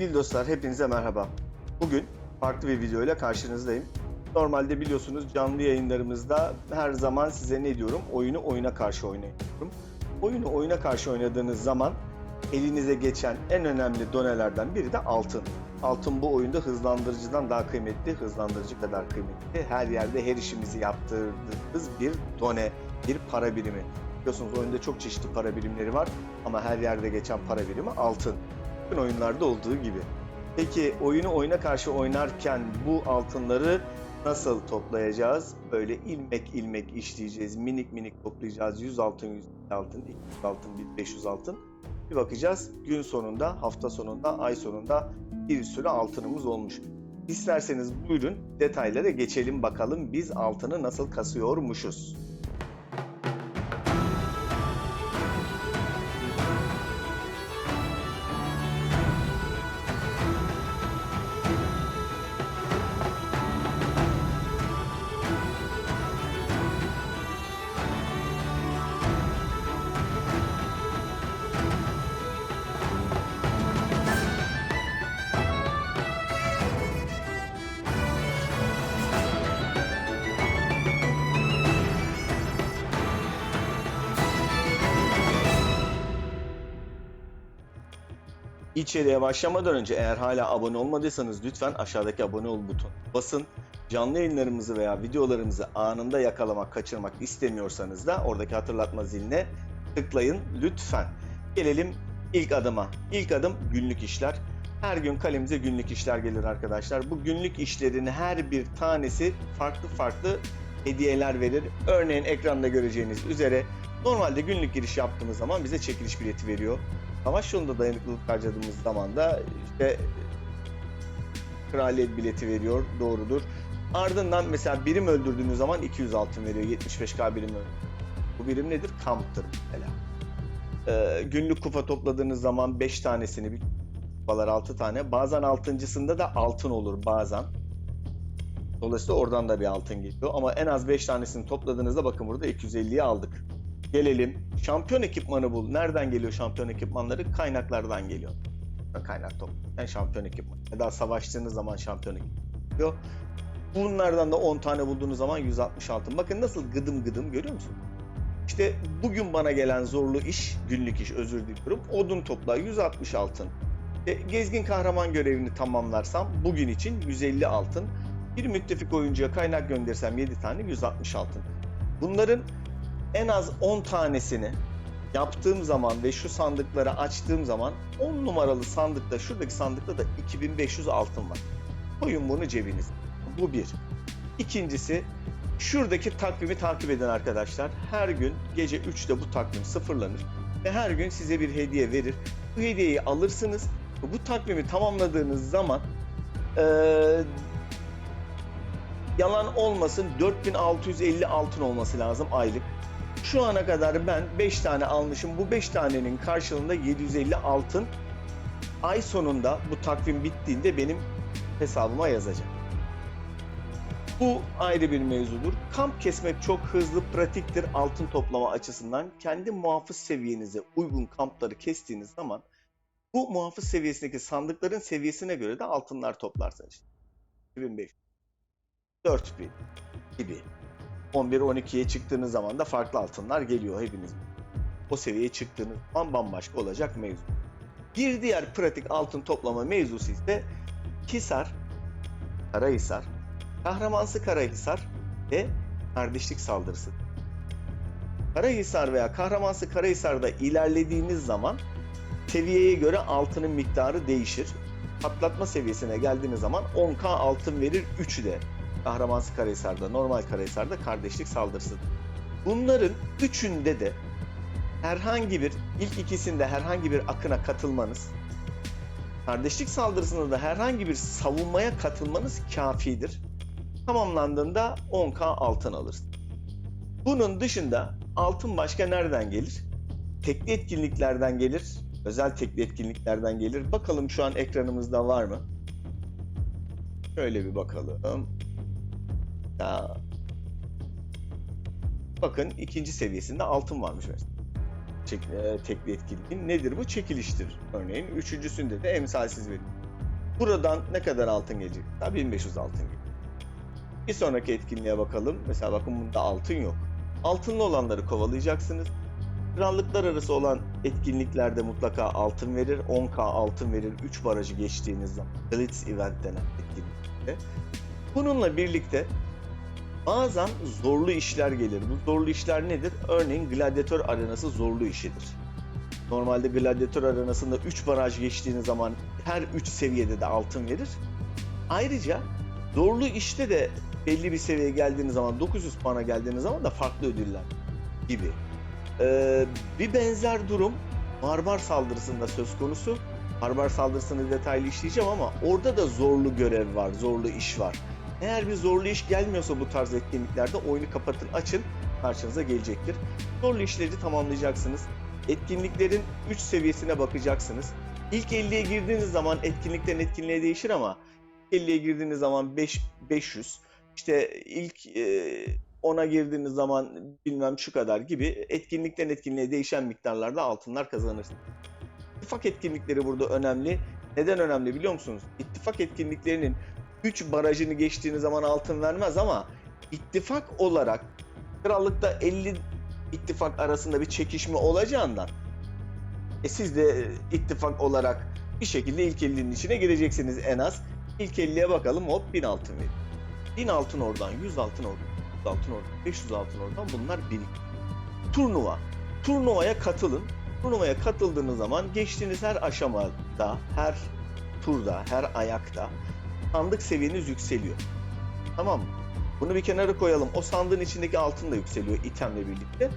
Sevgili dostlar hepinize merhaba. Bugün farklı bir video ile karşınızdayım. Normalde biliyorsunuz canlı yayınlarımızda her zaman size ne diyorum? Oyunu oyuna karşı oynayın. Oyunu oyuna karşı oynadığınız zaman elinize geçen en önemli donelerden biri de altın. Altın bu oyunda hızlandırıcıdan daha kıymetli, hızlandırıcı kadar kıymetli. Her yerde her işimizi yaptırdığımız bir done, bir para birimi. Biliyorsunuz oyunda çok çeşitli para birimleri var ama her yerde geçen para birimi altın. Bütün oyunlarda olduğu gibi. Peki oyunu oyuna karşı oynarken bu altınları nasıl toplayacağız? Böyle ilmek ilmek işleyeceğiz, minik minik toplayacağız. 100 altın, 100 altın, 200 altın, 1500 altın. Bir bakacağız gün sonunda, hafta sonunda, ay sonunda bir sürü altınımız olmuş. İsterseniz buyurun detaylara geçelim bakalım biz altını nasıl kasıyormuşuz. İçeriye başlamadan önce eğer hala abone olmadıysanız lütfen aşağıdaki abone ol butonu basın. Canlı yayınlarımızı veya videolarımızı anında yakalamak, kaçırmak istemiyorsanız da oradaki hatırlatma ziline tıklayın lütfen. Gelelim ilk adıma. İlk adım günlük işler. Her gün kalemize günlük işler gelir arkadaşlar. Bu günlük işlerin her bir tanesi farklı farklı hediyeler verir. Örneğin ekranda göreceğiniz üzere normalde günlük giriş yaptığımız zaman bize çekiliş bileti veriyor. Savaş yolunda dayanıklılık harcadığımız zaman da işte kraliyet bileti veriyor. Doğrudur. Ardından mesela birim öldürdüğünüz zaman 200 altın veriyor. 75k birim. Bu birim nedir? Kamptır mesela. Ee, günlük kupa topladığınız zaman 5 tanesini bir kupalar 6 tane. Bazen altıncısında da altın olur bazen. Dolayısıyla oradan da bir altın geliyor. Ama en az 5 tanesini topladığınızda bakın burada 250'yi aldık. Gelelim. Şampiyon ekipmanı bul. Nereden geliyor şampiyon ekipmanları? Kaynaklardan geliyor. Kaynak toplarken şampiyon ekipmanı. Ya da savaştığınız zaman şampiyon ekipmanı. Bunlardan da 10 tane bulduğunuz zaman 160 altın. Bakın nasıl gıdım gıdım görüyor musun? İşte bugün bana gelen zorlu iş, günlük iş özür diliyorum. Odun topla 160 altın. E, gezgin kahraman görevini tamamlarsam bugün için 150 altın. Bir müttefik oyuncuya kaynak gönderirsem 7 tane 160 altın. Bunların en az 10 tanesini yaptığım zaman ve şu sandıkları açtığım zaman 10 numaralı sandıkta şuradaki sandıkta da 2500 altın var. Koyun bunu cebinize. Bu bir. İkincisi şuradaki takvimi takip edin arkadaşlar. Her gün gece 3'te bu takvim sıfırlanır ve her gün size bir hediye verir. Bu hediyeyi alırsınız. Bu takvimi tamamladığınız zaman eee yalan olmasın 4650 altın olması lazım aylık. Şu ana kadar ben 5 tane almışım. Bu 5 tanenin karşılığında 750 altın ay sonunda bu takvim bittiğinde benim hesabıma yazacak. Bu ayrı bir mevzudur. Kamp kesmek çok hızlı, pratiktir altın toplama açısından. Kendi muhafız seviyenize uygun kampları kestiğiniz zaman bu muhafız seviyesindeki sandıkların seviyesine göre de altınlar toplarsınız. İşte 2500, 4000 gibi. 11-12'ye çıktığınız zaman da farklı altınlar geliyor hepiniz. O seviyeye çıktığınız zaman bambaşka olacak mevzu. Bir diğer pratik altın toplama mevzusu ise Hisar, Karahisar, Kahramansı Karahisar ve Kardeşlik Saldırısı. Karahisar veya Kahramansı Karahisar'da ilerlediğiniz zaman seviyeye göre altının miktarı değişir. Patlatma seviyesine geldiğiniz zaman 10k altın verir 3'ü de. Kahramansı Karahisar'da, normal Karahisar'da kardeşlik saldırısı. Bunların üçünde de herhangi bir, ilk ikisinde herhangi bir akına katılmanız, kardeşlik saldırısında da herhangi bir savunmaya katılmanız kafidir. Tamamlandığında 10k altın alırsın. Bunun dışında altın başka nereden gelir? Tekli etkinliklerden gelir, özel tekli etkinliklerden gelir. Bakalım şu an ekranımızda var mı? Şöyle bir bakalım. Ya. Bakın ikinci seviyesinde altın varmış mesela. Çek, e, tekli etkinliğin nedir bu? Çekiliştir örneğin. Üçüncüsünde de emsalsiz verim. Buradan ne kadar altın gelecek? Daha 1500 altın gelecek. Bir sonraki etkinliğe bakalım. Mesela bakın bunda altın yok. Altınlı olanları kovalayacaksınız. Krallıklar arası olan etkinliklerde mutlaka altın verir. 10k altın verir 3 barajı geçtiğiniz zaman. Blitz Event denen etkinlikte. Bununla birlikte bazen zorlu işler gelir. Bu zorlu işler nedir? Örneğin gladyatör arenası zorlu işidir. Normalde gladyatör arenasında 3 baraj geçtiğiniz zaman her 3 seviyede de altın verir. Ayrıca zorlu işte de belli bir seviyeye geldiğiniz zaman 900 puana geldiğiniz zaman da farklı ödüller gibi. Ee, bir benzer durum barbar saldırısında söz konusu. Barbar saldırısını detaylı işleyeceğim ama orada da zorlu görev var, zorlu iş var. Eğer bir zorlu iş gelmiyorsa bu tarz etkinliklerde oyunu kapatın, açın karşınıza gelecektir. Zorlu işleri tamamlayacaksınız. Etkinliklerin 3 seviyesine bakacaksınız. İlk 50'ye girdiğiniz zaman etkinlikten etkinliğe değişir ama 50'ye girdiğiniz zaman 5 500 işte ilk e, 10'a girdiğiniz zaman bilmem şu kadar gibi etkinlikten etkinliğe değişen miktarlarda altınlar kazanırsınız. İttifak etkinlikleri burada önemli. Neden önemli biliyor musunuz? İttifak etkinliklerinin 3 barajını geçtiğiniz zaman altın vermez ama ittifak olarak krallıkta 50 ittifak arasında bir çekişme olacağından e siz de ittifak olarak bir şekilde ilk 50'nin içine gireceksiniz en az. İlk 50'ye bakalım hop 1000 altın verin. 1000 altın oradan, 100 altın oradan, 100 altın oradan, 500 altın oradan bunlar birik. Turnuva. Turnuvaya katılın. Turnuvaya katıldığınız zaman geçtiğiniz her aşamada, her turda, her ayakta sandık seviyeniz yükseliyor. Tamam mı? Bunu bir kenara koyalım. O sandığın içindeki altın da yükseliyor itemle birlikte.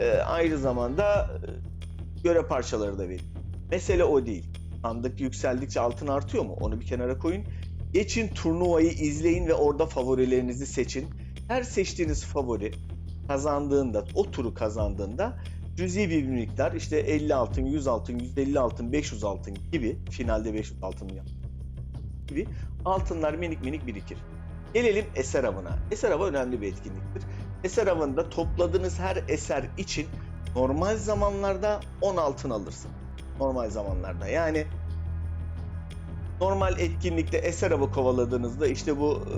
Ee, aynı zamanda e, görev parçaları da verin. Mesele o değil. Sandık yükseldikçe altın artıyor mu? Onu bir kenara koyun. Geçin turnuvayı izleyin ve orada favorilerinizi seçin. Her seçtiğiniz favori kazandığında, o turu kazandığında cüzi bir miktar işte 50 altın, 100 altın, 150 altın, 500 altın gibi finalde 500 altın yap gibi altınlar minik minik birikir. Gelelim eser avına. Eser avı önemli bir etkinliktir. Eser avında topladığınız her eser için normal zamanlarda 10 altın alırsın. Normal zamanlarda. Yani normal etkinlikte eser avı kovaladığınızda işte bu e,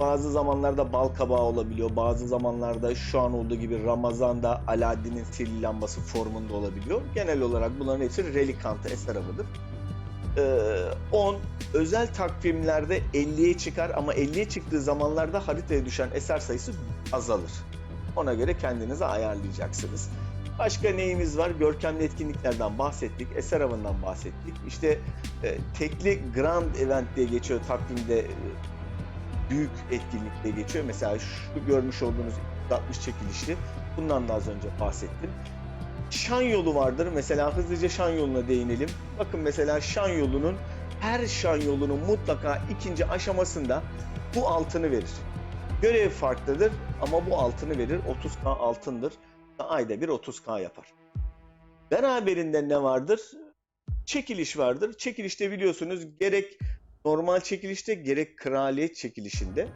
bazı zamanlarda bal kabağı olabiliyor. Bazı zamanlarda şu an olduğu gibi Ramazan'da Aladdin'in sihirli lambası formunda olabiliyor. Genel olarak bunların hepsi relikantı eser avıdır. Ee, 10 özel takvimlerde 50'ye çıkar ama 50'ye çıktığı zamanlarda haritaya düşen eser sayısı azalır. Ona göre kendinize ayarlayacaksınız. Başka neyimiz var? Görkemli etkinliklerden bahsettik, eser avından bahsettik. İşte e, tekli Grand Event diye geçiyor takvimde e, büyük etkinlik diye geçiyor. Mesela şu görmüş olduğunuz 60 çekilişli. Bundan da az önce bahsettim. Şan yolu vardır. Mesela hızlıca şan yoluna değinelim. Bakın mesela şan yolunun her şan yolunun mutlaka ikinci aşamasında bu altını verir. Görev farklıdır ama bu altını verir. 30k altındır. Ayda bir 30k yapar. Beraberinde ne vardır? Çekiliş vardır. Çekilişte biliyorsunuz gerek normal çekilişte gerek kraliyet çekilişinde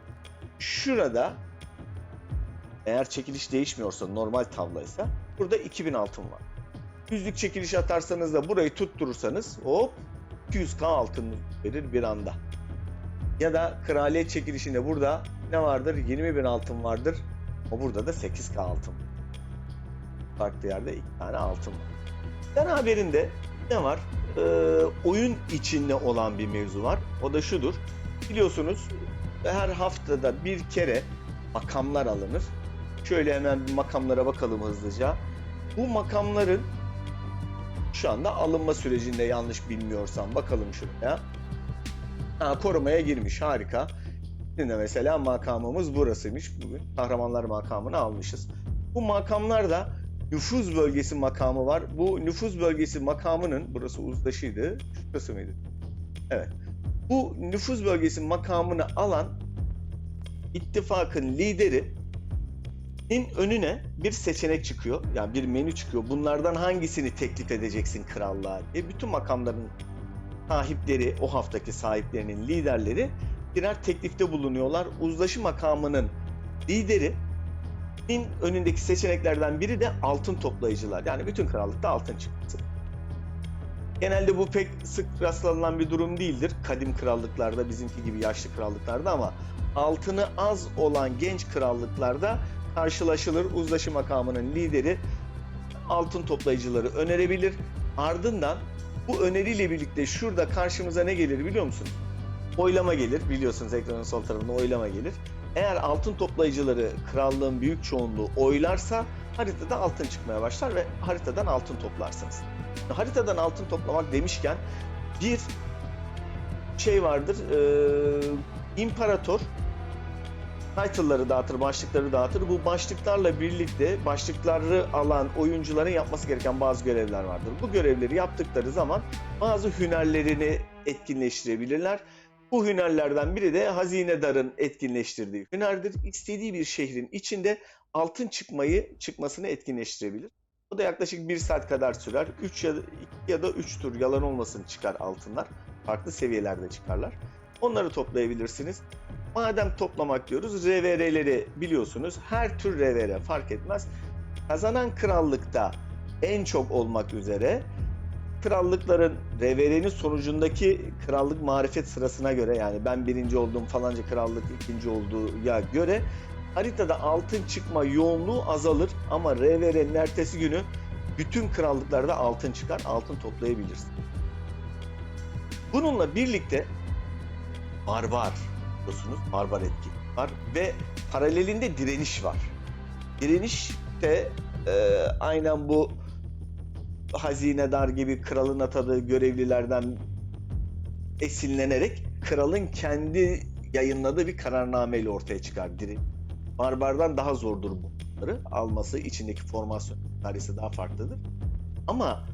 şurada eğer çekiliş değişmiyorsa normal tavlaysa burada 2000 altın var. Yüzlük çekiliş atarsanız da burayı tutturursanız hop 200k altın verir bir anda. Ya da kraliyet çekilişinde burada ne vardır? 20 bin altın vardır. O burada da 8k altın. Farklı yerde iki tane altın var. Beraberinde ne var? Ee, oyun içinde olan bir mevzu var. O da şudur. Biliyorsunuz her haftada bir kere makamlar alınır. Şöyle hemen bir makamlara bakalım hızlıca. Bu makamların şu anda alınma sürecinde yanlış bilmiyorsam bakalım şuraya. Ha, korumaya girmiş harika. Şimdi mesela makamımız burasıymış. Bugün kahramanlar makamını almışız. Bu makamlarda nüfuz bölgesi makamı var. Bu nüfuz bölgesi makamının burası uzlaşıydı. Şurası mıydı? Evet. Bu nüfuz bölgesi makamını alan ittifakın lideri önüne bir seçenek çıkıyor. Yani bir menü çıkıyor. Bunlardan hangisini teklif edeceksin krallığa diye. Bütün makamların sahipleri, o haftaki sahiplerinin liderleri birer teklifte bulunuyorlar. Uzlaşı makamının lideri önündeki seçeneklerden biri de altın toplayıcılar. Yani bütün krallıkta altın çıkması. Genelde bu pek sık rastlanılan bir durum değildir. Kadim krallıklarda, bizimki gibi yaşlı krallıklarda ama altını az olan genç krallıklarda karşılaşılır. Uzlaşı makamının lideri altın toplayıcıları önerebilir. Ardından bu öneriyle birlikte şurada karşımıza ne gelir biliyor musunuz? Oylama gelir. Biliyorsunuz ekranın sol tarafında oylama gelir. Eğer altın toplayıcıları krallığın büyük çoğunluğu oylarsa haritada altın çıkmaya başlar ve haritadan altın toplarsınız. Haritadan altın toplamak demişken bir şey vardır. Ee, imparator title'ları dağıtır, başlıkları dağıtır. Bu başlıklarla birlikte başlıkları alan oyuncuların yapması gereken bazı görevler vardır. Bu görevleri yaptıkları zaman bazı hünerlerini etkinleştirebilirler. Bu hünerlerden biri de hazinedarın etkinleştirdiği hünerdir. İstediği bir şehrin içinde altın çıkmayı çıkmasını etkinleştirebilir. O da yaklaşık bir saat kadar sürer. 3 ya da 2 ya da 3 tur yalan olmasın çıkar altınlar. Farklı seviyelerde çıkarlar. Onları toplayabilirsiniz. Madem toplamak diyoruz, RVR'leri biliyorsunuz. Her tür RVR fark etmez. Kazanan krallıkta en çok olmak üzere krallıkların RVR'nin sonucundaki krallık marifet sırasına göre yani ben birinci oldum falanca krallık ikinci olduğuya göre haritada altın çıkma yoğunluğu azalır ama RVR'nin ertesi günü bütün krallıklarda altın çıkar, altın toplayabilirsin. Bununla birlikte barbar biliyorsunuz, barbar etki var ve paralelinde direniş var. Direniş de e, aynen bu hazinedar gibi kralın atadığı görevlilerden esinlenerek kralın kendi yayınladığı bir kararnameyle ortaya çıkar direniş. Barbardan daha zordur bunları alması, içindeki formasyon tarihi daha farklıdır. Ama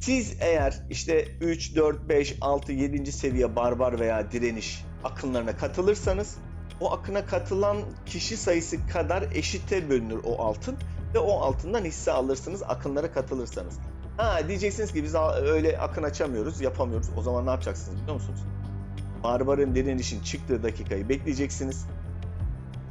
siz eğer işte 3, 4, 5, 6, 7. seviye barbar veya direniş akınlarına katılırsanız o akına katılan kişi sayısı kadar eşite bölünür o altın ve o altından hisse alırsınız akınlara katılırsanız. Ha diyeceksiniz ki biz öyle akın açamıyoruz, yapamıyoruz. O zaman ne yapacaksınız biliyor musunuz? Barbarın direnişin çıktığı dakikayı bekleyeceksiniz.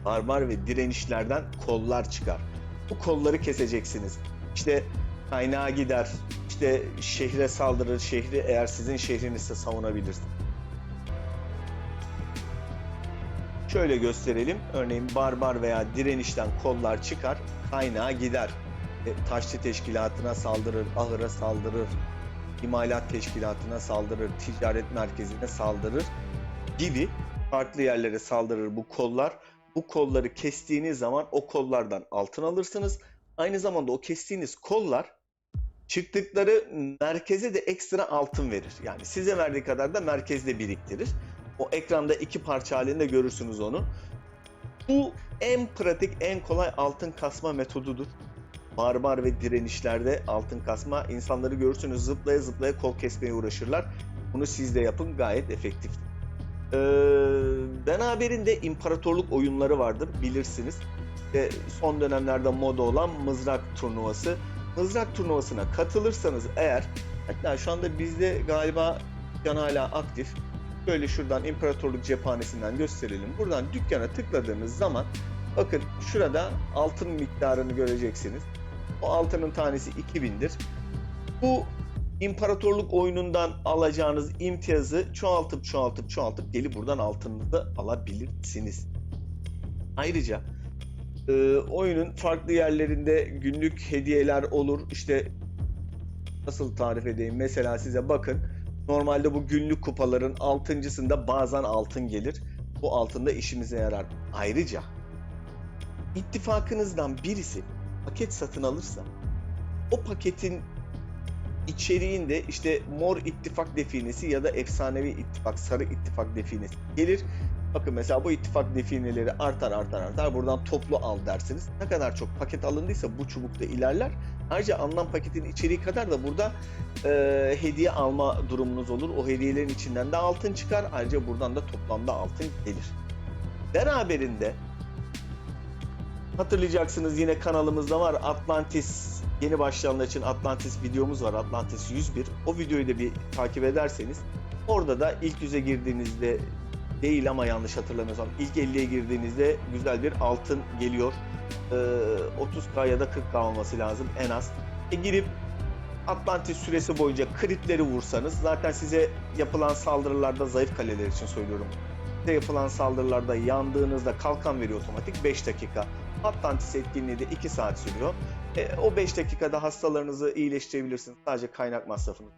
Barbar ve direnişlerden kollar çıkar. Bu kolları keseceksiniz. İşte kaynağa gider, işte şehre saldırır, şehri eğer sizin şehrinizse savunabilirsiniz. Şöyle gösterelim. Örneğin barbar veya direnişten kollar çıkar, kaynağa gider. E, taşçı teşkilatına saldırır, ahıra saldırır, imalat teşkilatına saldırır, ticaret merkezine saldırır gibi farklı yerlere saldırır bu kollar. Bu kolları kestiğiniz zaman o kollardan altın alırsınız. Aynı zamanda o kestiğiniz kollar çıktıkları merkeze de ekstra altın verir. Yani size verdiği kadar da merkezde biriktirir. O ekranda iki parça halinde görürsünüz onu. Bu en pratik, en kolay altın kasma metodudur. Barbar ve direnişlerde altın kasma insanları görürsünüz zıplaya zıplaya kol kesmeye uğraşırlar. Bunu siz de yapın gayet efektif. Ee, ben haberinde imparatorluk oyunları vardır bilirsiniz. Ve son dönemlerde moda olan mızrak turnuvası. Mızrak turnuvasına katılırsanız eğer hatta şu anda bizde galiba dükkan hala aktif. Böyle şuradan imparatorluk cephanesinden gösterelim. Buradan dükkana tıkladığınız zaman bakın şurada altın miktarını göreceksiniz. O altının tanesi 2000'dir. Bu imparatorluk oyunundan alacağınız imtiyazı çoğaltıp çoğaltıp çoğaltıp gelip buradan altınınızı alabilirsiniz. Ayrıca e, oyunun farklı yerlerinde günlük hediyeler olur. İşte nasıl tarif edeyim? Mesela size bakın. Normalde bu günlük kupaların altıncısında bazen altın gelir. Bu altında işimize yarar. Ayrıca ittifakınızdan birisi paket satın alırsa o paketin içeriğinde işte mor ittifak definesi ya da efsanevi ittifak, sarı ittifak definesi gelir. Bakın mesela bu ittifak defineleri artar artar artar. Buradan toplu al dersiniz. Ne kadar çok paket alındıysa bu çubukta ilerler. Ayrıca alınan paketin içeriği kadar da burada e, hediye alma durumunuz olur. O hediyelerin içinden de altın çıkar. Ayrıca buradan da toplamda altın gelir. Beraberinde hatırlayacaksınız yine kanalımızda var Atlantis yeni başlayanlar için Atlantis videomuz var Atlantis 101. O videoyu da bir takip ederseniz orada da ilk yüze girdiğinizde değil ama yanlış hatırlamıyorsam ilk 50'ye girdiğinizde güzel bir altın geliyor. Ee, 30k ya da 40k olması lazım en az. E girip Atlantis süresi boyunca kritleri vursanız zaten size yapılan saldırılarda zayıf kaleler için söylüyorum. Size yapılan saldırılarda yandığınızda kalkan veriyor otomatik 5 dakika. Atlantis etkinliği de 2 saat sürüyor. E, o 5 dakikada hastalarınızı iyileştirebilirsiniz. Sadece kaynak masrafınız.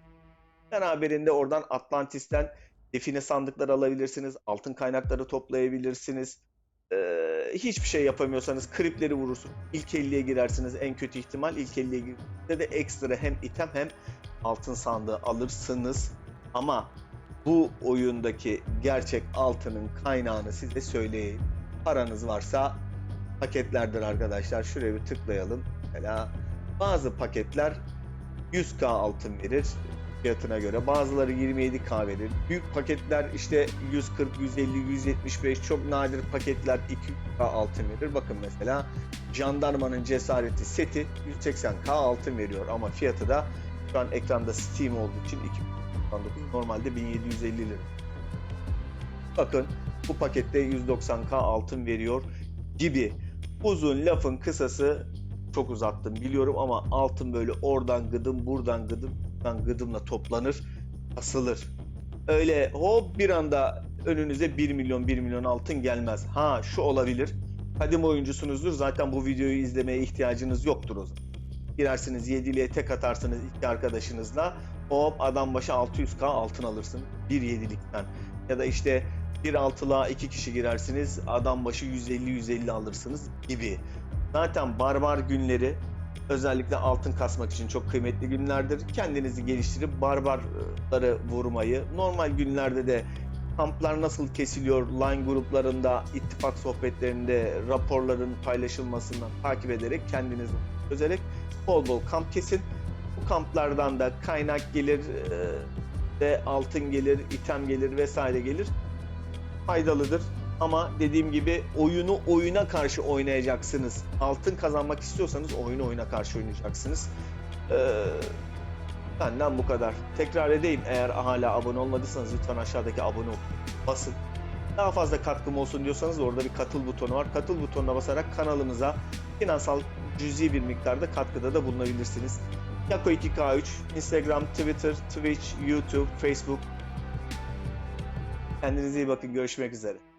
Beraberinde oradan Atlantis'ten define sandıkları alabilirsiniz. Altın kaynakları toplayabilirsiniz. Ee, hiçbir şey yapamıyorsanız kripleri vurursunuz. İlk 50'ye girersiniz. En kötü ihtimal ilk 50'ye girdiğinizde de ekstra hem item hem altın sandığı alırsınız. Ama bu oyundaki gerçek altının kaynağını size söyleyeyim. Paranız varsa paketlerdir arkadaşlar. Şuraya bir tıklayalım. Mesela bazı paketler 100k altın verir fiyatına göre. Bazıları 27k verir. Büyük paketler işte 140, 150, 175 çok nadir paketler 2k altın verir. Bakın mesela Jandarmanın Cesareti seti 180k altın veriyor ama fiyatı da şu an ekranda Steam olduğu için 299 normalde 1750 lira. Bakın bu pakette 190k altın veriyor gibi. Uzun lafın kısası çok uzattım biliyorum ama altın böyle oradan gıdım buradan gıdım buradan gıdımla toplanır asılır. Öyle hop bir anda önünüze 1 milyon 1 milyon altın gelmez. Ha şu olabilir. Kadim oyuncusunuzdur zaten bu videoyu izlemeye ihtiyacınız yoktur o zaman. Girersiniz 7'liye tek atarsınız iki arkadaşınızla hop adam başı 600k altın alırsın bir 7'likten. Ya da işte bir altılığa iki kişi girersiniz adam başı 150-150 alırsınız gibi. Zaten barbar günleri özellikle altın kasmak için çok kıymetli günlerdir. Kendinizi geliştirip barbarları vurmayı, normal günlerde de kamplar nasıl kesiliyor line gruplarında, ittifak sohbetlerinde raporların paylaşılmasından takip ederek kendinizi çözerek bol bol kamp kesin. Bu kamplardan da kaynak gelir, de altın gelir, item gelir vesaire gelir. Faydalıdır. Ama dediğim gibi oyunu oyuna karşı oynayacaksınız. Altın kazanmak istiyorsanız oyunu oyuna karşı oynayacaksınız. Ee, benden bu kadar. Tekrar edeyim eğer hala abone olmadıysanız lütfen aşağıdaki abone. Basın. Daha fazla katkım olsun diyorsanız orada bir katıl butonu var. Katıl butonuna basarak kanalımıza finansal cüzi bir miktarda katkıda da bulunabilirsiniz. Yako 2K3, Instagram, Twitter, Twitch, YouTube, Facebook. Kendinize iyi bakın. Görüşmek üzere.